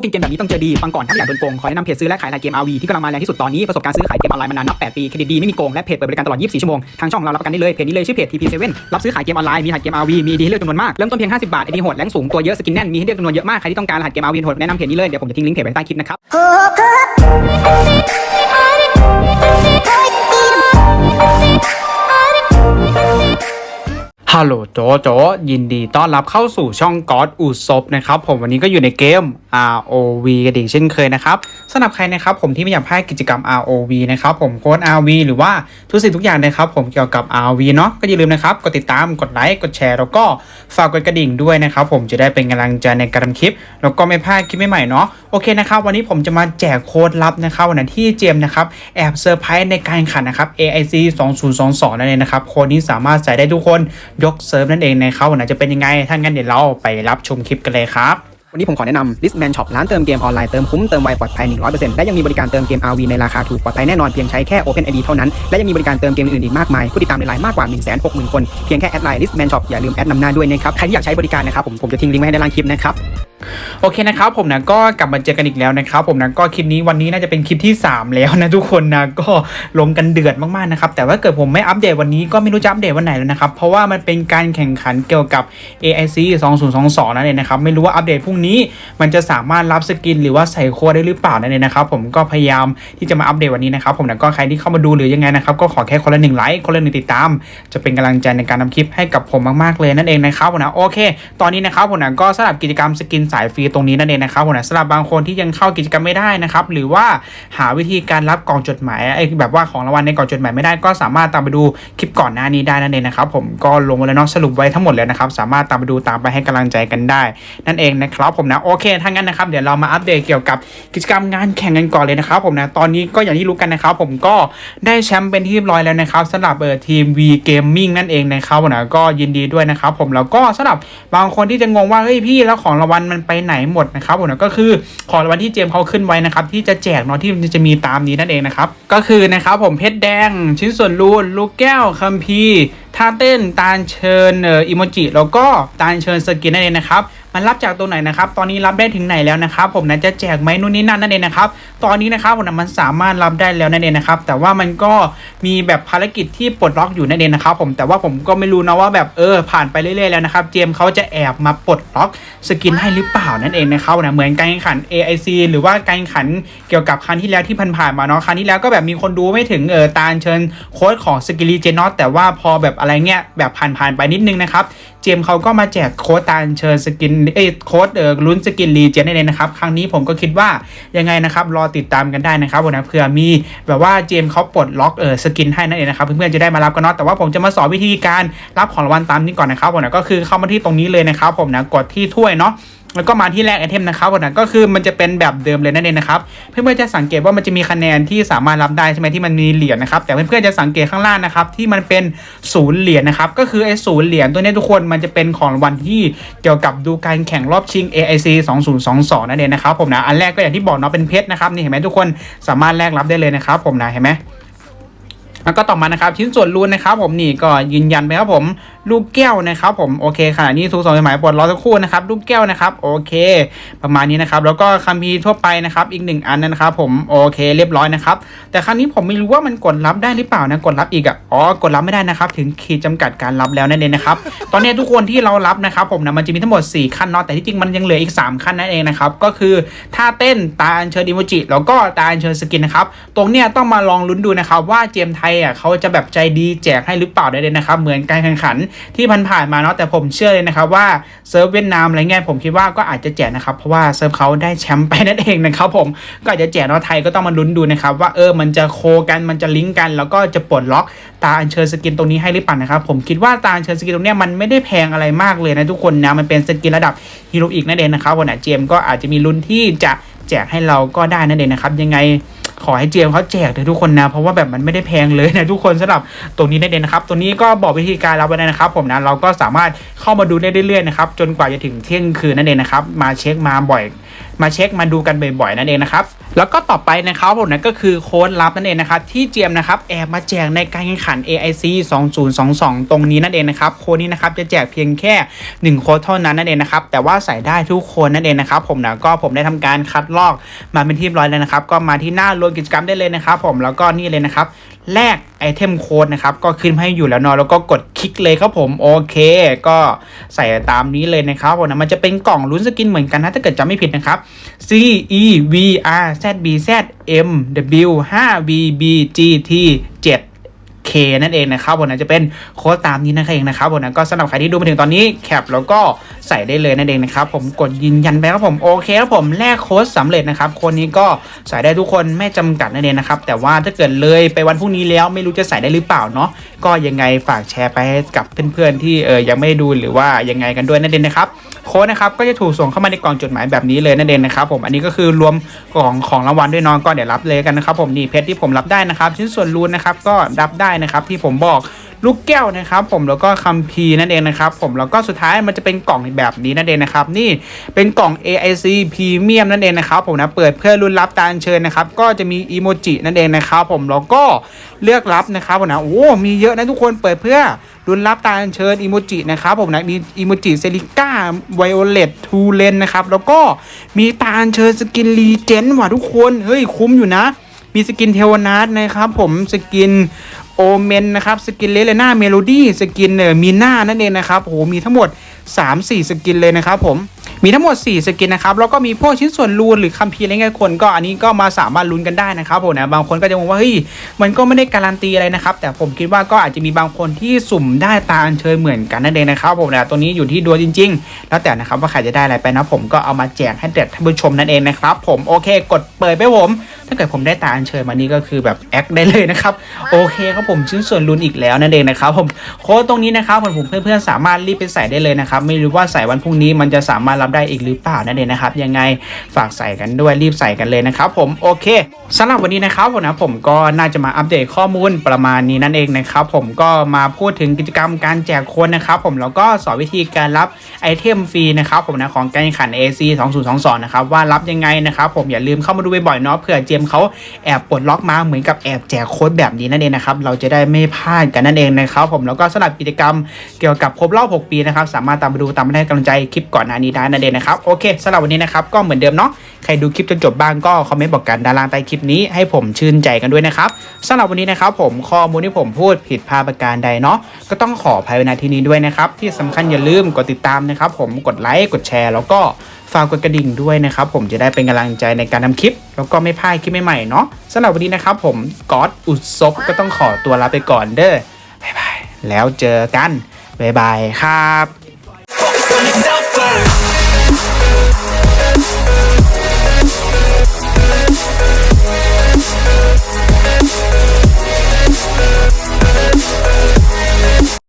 กกินเกมแบบนี้ต้องเจอดีฟังก่อนถ้าไม่อยากโดนโกงขอแนะนำเพจซื้อและขายรายเกม RV ที่กำลังมาแรงที่สุดตอนนี้ประสบการณ์ซื้อขายเกมออนไลน์มานานนับ 8 ปีเครดิตดีไม่มีโกงและเพจเปิดบริการตลอด 24 ชั่วโมงทางช่องเรารับประกันได้เลยเพจนี้เลยชื่อเพจ TP7 รับซื้อขายเกมออนไลน์มีหัสเกม RV มีดีให้เลือกจำนวนมากเริ่มต้นเพียง 50 บาทไอดีโหดแรงสูงตัวเยอะสกินแน่นมีให้เลือกจำนวนเยอะมากใครที่ต้องการรหัสเกม RV โหดแนะนำเพจนี้เลยเดี๋ยวผมจะทิ้งลิงก์เพจไว้ใต้คลิปนะครับ ฮัลโหลโจโจยินดีต้อนรับเข้าสู่ช่องกอดอูซบนะครับผมวันนี้ก็อยู่ในเกม ROV กันอีกเช่นเคยนะครับสำหรับใครนะครับผมที่ไม่อยากพลาดกิจกรรม ROV นะครับผมโค้ด RV หรือว่าทุกสิ่งทุกอย่างนะครับผมเกี่ยวกับ RV เนาะก็อย่าลืมนะครับกดติดตามกดไลค์กดแชร์แล้วก็ฝากกดกระดิ่งด้วยนะครับผมจะได้เป็นกำลังใจในการทำคลิป แล้วก็ไม่พลาดคลิปใหม่ๆเนาะโอเคนะครับวันนี้ผมจะมาแจกโค้ดลับนะครับวันที่เจมนะครับแอบเซอร์ไพรส์ในการขันนะครับ AIC 2022นั่นเองนะครับโค้ดนี้สามารถใส่ได้ทุกคนยกกเซิร์ฟนั่นเองนเขานนั้นจะเป็นยังไง ถ้างั้นเดี๋ยวเราไปรับชมคลิปกันเลยครับ วันนี้ผมขอแนะนำ Listman Shop ร้านเติมเกมออนไลน์เติมคุ้มเติมไวปลอดภัย 100%และยังมีบริการเติมเกม RV ในราคาถูกปลอดภัยแน่นอนเพียงใช้แค่ Open ID เท่านั้น และยังมีบริการเติมเกมอื่นอีกมากมาย ผู้ติดตามในไลน์มากกว่า 160,000 คน เพียงแค่แอดไลน์ Listman Shop อย่าลืมแอดนำหน้าด้วยนะครับใครที่อยากใช้บริการนะครับผมผมจะทิ้งลิงก์ไว้ให้ในล่างคลิปนะครับ โอเคนะครับผมนะก็กลับมาเจอกันอีกแล้วนะครับผมนะก็คลิปนี้วันนี้น่าจะเป็นคลิปที่ 3 แล้วนะทุกคนนะก็ลงกันเดือดมากๆนะครับแต่ว่าเกิดผมไม่อัปเดตวันนี้ก็ไม่รู้จะอัปเดตวันไหนแล้วนะครับเพราะว่ามันเป็นการแข่งขันเกี่ยวกับ AIC 2022นั่นเองนะครับไม่รู้ว่าอัปเดตพรุ่งนี้มันจะสามารถรับสกิน หรือว่าใส่โค้ดได้หรือเปล่านั่นเองนะครับผมก็พยายามที่จะมาอัปเดตวันนี้นะครับผมนะก็ใครที่เข้ามาดูหรือยังไงนะครับก็ขอแค่คนละหนึ่งไลค์คนละหนึ่งติดตาม จะเป็นกำลังใจในการทำคลิปให้กับผมมากๆเลยนั่นเองนะครับผมนะโอเค ตอนนี้นะครับผมนะก็สำหรับกิจกรรมสกินสายฟรีตรงนี้นั่นเองนะครับผมนะสำหรับบางคนที่ยังเข้ากิจกรรมไม่ได้นะครับหรือว่าหาวิธีการรับกล่องจดหมายไอ้แบบว่าของรางวัลในกล่องจดหมายไม่ได้ก็สามารถตามไปดูคลิปก่อนหน้านี้ได้นั่นเองนะครับผมก็ลงไว้แล้วเนาะสรุปไว้ทั้งหมดแล้วนะครับสามารถตามไปดูตามไปให้กำลังใจกันได้ นั่นเองนะครับผมนะโอเคถ้างั้นนะครับเดี๋ยวเรามาอัปเดตเกี่ยวกับกิจกรรมงานแข่งกันก่อนเลยนะครับผมนะตอนนี้ก็อย่างที่รู้กันนะครับผมก็ได้แชมป์เป็นที่เรียบร้อยแล้วนะครับสำหรับเออทีม V Gaming นั่นเองนะครับผมนะก็ยินดีด้วยนะครับผมแล้วก็สำหรับบางคนที่จะงงว่าเฮ้ยพี่แล้วของรางวัลมันไปไหนหมดนะครับผมก็คือของรางวัลที่เจมเขาขึ้นไว้นะครับที่จะแจกเนาะที่จะมีตามนี้นั่นเองนะครับก็คือนะครับผมเพชรแดง ชิ้นส่วนรูนลูกแก้วคัมภีร์ท่าเต้นตาลเชิญเอออิโมจิแล้วก็ตาลเชิญสกินนั่นเองนะครับ มันรับจากตัวไหนนะครับ ตอนนี้รับได้ถึงไหนแล้วนะครับ ผมนะจะแจกไหมนู่นนี่นั่นนั่นเองนะครับ ตอนนี้นะครับผมนะมันสามารถรับได้แล้วนั่นเองนะครับ แต่ว่ามันก็มีแบบภารกิจที่ปลดล็อกอยู่นั่นเองนะครับ ผมแต่ว่าผมก็ไม่รู้นะว่าแบบเออผ่านไปเรื่อยๆแล้วนะครับ เจมเขาจะแอบมาปลดล็อกสกินให้หรือเปล่านั่นเองนะครับนะเหมือนการแข่งขัน AIC หรือว่าการแข่งขันเกี่ยวกับครั้งที่แล้วที่ผ่านๆมาเนาะครั้งที่แล้วก็แบบมีคนดูไม่ถึงเออตาเชิญโค้ดของสกิลีเจนอตแต่ว่าพอแบบอะไรเงี้ยแบบผ่านๆไปนิดนึงนะครับเจมเขาก็มาแจกโค้ดตานเชิญสกินเอ้โค้ดเออลุ้นสกินรีเจนนั่นเองนะครับ ครั้งนี้ผมก็คิดว่ายังไงนะครับ รอติดตามกันได้นะครับผมนะเผื่อมีแบบว่าเจมเขาปลดล็อกเออสกินให้นั่นเองนะครับ เพื่อนๆจะได้มารับกันเนาะแต่ว่าผมจะมาสอนวิธีการรับของรางวัลตามนี้ก่อนนะครับผมนะก็คือเข้ามาที่ตรงนี้เลยนะครับผมนะกดที่ถ้วยเนาะ แล้วก็มาที่แรกไอเทมนะครับนะก็คือมันจะเป็นแบบเดิมเลยนั่นเองนะครับเพื่อนๆจะสังเกตว่ามันจะมีคะแนนที่สามารถรับได้ใช่ไหมที่มันมีเหรียญนะครับแต่เพื่อนๆจะสังเกตข้างล่างนะครับที่มันเป็นศูนย์เหรียญนะครับก็คือไอ้ศูนย์เหรียญตัวนี้ทุกคนมันจะเป็นของวัลที่เกี่ยวกับดูการแข่งรอบชิง AIC 2022นั่นเองนะครับผมนะอันแรกก็อย่างที่บอกเนาะเป็นเพชรนะครับนี่เห็นไหมทุกคนสามารถแลกรับได้เลยนะครับผมนะเห็นไหม แล้วก็ต่อมานะครับชิ้นส่วนรูนนะครับผมนี่ก็ยืนยันไปครับผมลูกแก้วนะครับผมโอเคขณะนี้ทูสองสมัยปลดรอสักครู่นะครับลูกแก้วนะครับโอเค ประมาณนี้นะครับแล้วก็คัมภีร์ทั่วไปนะครับอีกหนึ่งอันนะครับผมโอเคเรียบร้อยนะครับแต่ครั้งนี้ผมไม่รู้ว่ามันกดรับได้หรือเปล่านะกดรับอีกอะอ๋อกดรับไม่ได้นะครับถึงขีดจำกัดการรับแล้วนั่นเองนะครับตอนนี้ทุกคนที่เรารับนะครับผมนะมันจะมีทั้งหมด 4 ขั้นเนาะแต่ที่จริงมันยังเหลืออีก 3 ขั้นนั่นเองนะครับก็คือท่าเต้นตาอัญเชิญอิโมจิแล้วก็ตาอัญเชิญสกินนะครับตรงเนี้ยต้องมาลองลุ้นดูนะครับว่าเจมไทยอะเขาจะแบบใจดีแจกให้หรือเปล่าได้เลยนะครับ เหมือนการแข่งขันที่ผ่านๆมาเนาะแต่ผมเชื่อเลยนะครับว่าเซิร์ฟเวียดนามอะไรเงี้ยผมคิดว่าก็อาจจะแจกนะครับเพราะว่าเซิร์ฟเขาได้แชมป์ไปนั่นเองนะครับผมก็อาจจะแจกเนาะไทยก็ต้องมาลุ้นดูนะครับว่าเออมันจะโคกันมันจะลิงก์กัน แล้วก็จะปลดล็อกตาอัญเชิญสกินตรงนี้ให้หรือเปล่านะครับผมคิดว่าตาอัญเชิญสกินตรงนี้มันไม่ได้แพงอะไรมากเลยนะทุกคนนะมันเป็นสกินระดับฮีโร่อีกนั่นเองนะครับวันไหนเจมก็อาจจะมีลุ้นที่จะแจกให้เราก็ได้นั่นเองนะครับยังไง ขอให้เจมเขาแจกเลยทุกคนนะ เพราะว่าแบบมันไม่ได้แพงเลยนะทุกคนสำหรับตรงนี้ได้เด่นะครับ ตัวนี้ก็บอกวิธีการรับไว้ได้นะครับ ผมนะเราก็สามารถเข้ามาดูได้เรื่อยๆนะครับจนกว่าจะถึงเที่ยงคืนนั่นเองนะครับมาเช็คมาบ่อย มาเช็คมาดูกันบ่อยๆนั่นเองนะครับแล้วก็ต่อไปนะครับผมนั่นก็คือโค้ดลับนั่นเองนะครับที่เจียมนะครับแอบมาแจกในการแข่งขัน AIC 2022 ตรงนี้นั่นเองนะครับโค้ดนี้นะครับจะแจกเพียงแค่ 1 โค้ดเท่านั้นนั่นเองนะครับแต่ว่าใส่ได้ทุกคนนั่นเองนะครับผมนะก็ผมได้ทำการคัดลอกมาเป็นที่ร้อยแล้วนะครับก็มาที่หน้ารวมกิจกรรมได้เลยนะครับผมแล้วก็นี่เลยนะครับแลก ไอเทมโค้ดนะครับ ก็ขึ้นให้อยู่แล้วเนาะแล้วก็กดคลิกเลยครับผม โอเค ก็ใส่ตามนี้เลยนะครับผมนะมันจะเป็นกล่องลุ้นสกินเหมือนกันนะ ถ้าเกิดจำไม่ผิดนะครับ C E V R Z B Z M W 5 V B G T 7 K นั่นเองนะครับผมนะจะเป็นโค้ดตามนี้นั่นเองนะครับผมนะก็สำหรับใครที่ดูมาถึงตอนนี้แคปแล้วก็ใส่ได้เลยนั่นเองนะครับผมกดยืนยันไปครับผมโอเคครับผมแลกโค้ดสำเร็จนะครับค้ดนี้ก็ใส่ได้ทุกคนไม่จำกัดนั่นเองนะครับแต่ว่าถ้าเกิดเลยไปวันพรุ่งนี้แล้วไม่รู้จะใส่ได้หรือเปล่าเนาะก็ยังไงฝากแชร์ไปให้กับเพื่อนๆที่เออยังไม่ดูหรือว่ายังไงกันด้วยนั่นเองนะครับ โค้ดนะครับก็จะถูกส่งเข้ามาในกล่องจดหมายแบบนี้เลยนั่นเองนะครับผมอันนี้ก็คือรวมกล่องของรางวัลด้วยน้องก็เดี๋ยวรับเลยกันนะครับผมนี่เพชรที่ผมรับได้นะครับชิ้นส่วนรูนนะครับก็รับได้นะครับที่ผมบอก ลูกแก้วนะครับผมแล้วก็คัมภีร์นั่นเองนะครับผมแล้วก็สุดท้ายมันจะเป็นกล่องแบบนี้นั่นเองนะครับนี่เป็นกล่อง AIC Premium นั่นเองนะครับผมนะเปิดเพื่อรุ่นรับตามเชิญนะครับก็จะมีอีโมจินั่นเองนะครับผมแล้วก็เลือกรับนะครับผมนะโอ้มีเยอะนะทุกคนเปิดเพื่อรุ่นรับตาอัญเชิญอีโมจินะครับผมนะมีอีโมจิเซริก้าไวโอเลตทูเลนนะครับแล้วก็มีตาอัญเชิญสกินรีเจนว่ะทุกคนเฮ้ยคุ้มอยู่นะมีสกินเทวนาทนะครับผมสกิน โอเมนนะครับสกินเลเลน่าเมโลดี้สกินเนอร์มีน่านั่นเองนะครับโหมีทั้งหมด 3-4 สกินเลยนะครับผม มีทั้งหมด 4 สกินนะครับ แล้วก็มีพวกชิ้นส่วนรูนหรือคัมภีร์อะไรเงี้ยคนก็อันนี้ก็มาสามารถลุ้นกันได้นะครับผมนะบางคนก็จะมองว่าเฮ้ยมันก็ไม่ได้การันตีอะไรนะครับ แต่ผมคิดว่าก็อาจจะมีบางคนที่สุ่มได้ตาอัญเชิญเหมือนกันนั่นเองนะครับผมนะตัวนี้อยู่ที่ดวงจริง ๆ แล้วแต่นะครับว่าใครจะได้อะไรไปนะผมก็เอามาแจกให้เด็ดท่านผู้ชมนั่นเองนะครับผมโอเค กดเปิดไปผม ถ้าเกิดผมได้ตาอัญเชิญมานี่ก็คือแบบแอคได้เลยนะครับโอเคครับผมชิ้นส่วนลุ้นอีกแล้วนั่นเองนะครับผมโค้ดตรงนี้นะครับผมเพื่อนๆสามารถรีบไปใส่ได้เลยนะครับไม่รู้ว่าใส่วันพรุ่งนี้มันจะสามารถรับได้อีกหรือเปล่านั่นเองนะครับยังไงฝากใส่กันด้วยรีบใส่กันเลยนะครับผมโอเคสำหรับวันนี้นะครับผมนะผมก็น่าจะมาอัปเดตข้อมูลประมาณนี้นั่นเองนะครับผมก็มาพูดถึงกิจกรรมการแจกโค้ดนะครับผมแล้วก็สอนวิธีการรับไอเทมฟรีนะครับผมนะของการแข่งขัน AC 2022นะครับว่ารับยังไงนะครับผมอย่าลืมเข้ามาดูบ่อยๆเนาะเผื่อเจมเขาแอบปลดล็อกมาเหมือนกับแอบแจกโค้ดแบบนี้นั่นเองนะครับเราจะได้ไม่พลาดกันนั่นเองนะครับผมแล้วก็สำหรับกิจกรรมเกี่ยวกับครบรอบ 6 ปีนะครับสามารถตามไปดูตามไปให้กำลังใจคลิปก่อนหน้านี้ได้นั่นเองนะครับโอเคสำหรับวันนี้นะครับก็เหมือนเดิมเนาะใครดูคลิปจนจบบ้างก็คอมเมนต์บอกกันด้านล่างใต้คลิปนี้ให้ผมชื่นใจกันด้วยนะครับสำหรับวันนี้นะครับผมข้อมูลที่ผมพูดผิดพลาดประการใดเนาะก็ต้องขออภัยไว้ณที่นี้ด้วยนะครับที่สำคัญอย่าลืมกดติดตามนะครับผมกดไลค์กดแชร์ แล้วก็ฝากกดกระดิ่งด้วยนะครับผมจะได้เป็นกำลังใจในการทำคลิป แล้วก็ไม่พลาดคลิปใหม่ๆเนาะสำหรับวันนี้นะครับผมก๊อตอุดซบก็ต้องขอตัวลาไปก่อนเด้อบ๊ายบายแล้วเจอกันบ๊ายบายครับ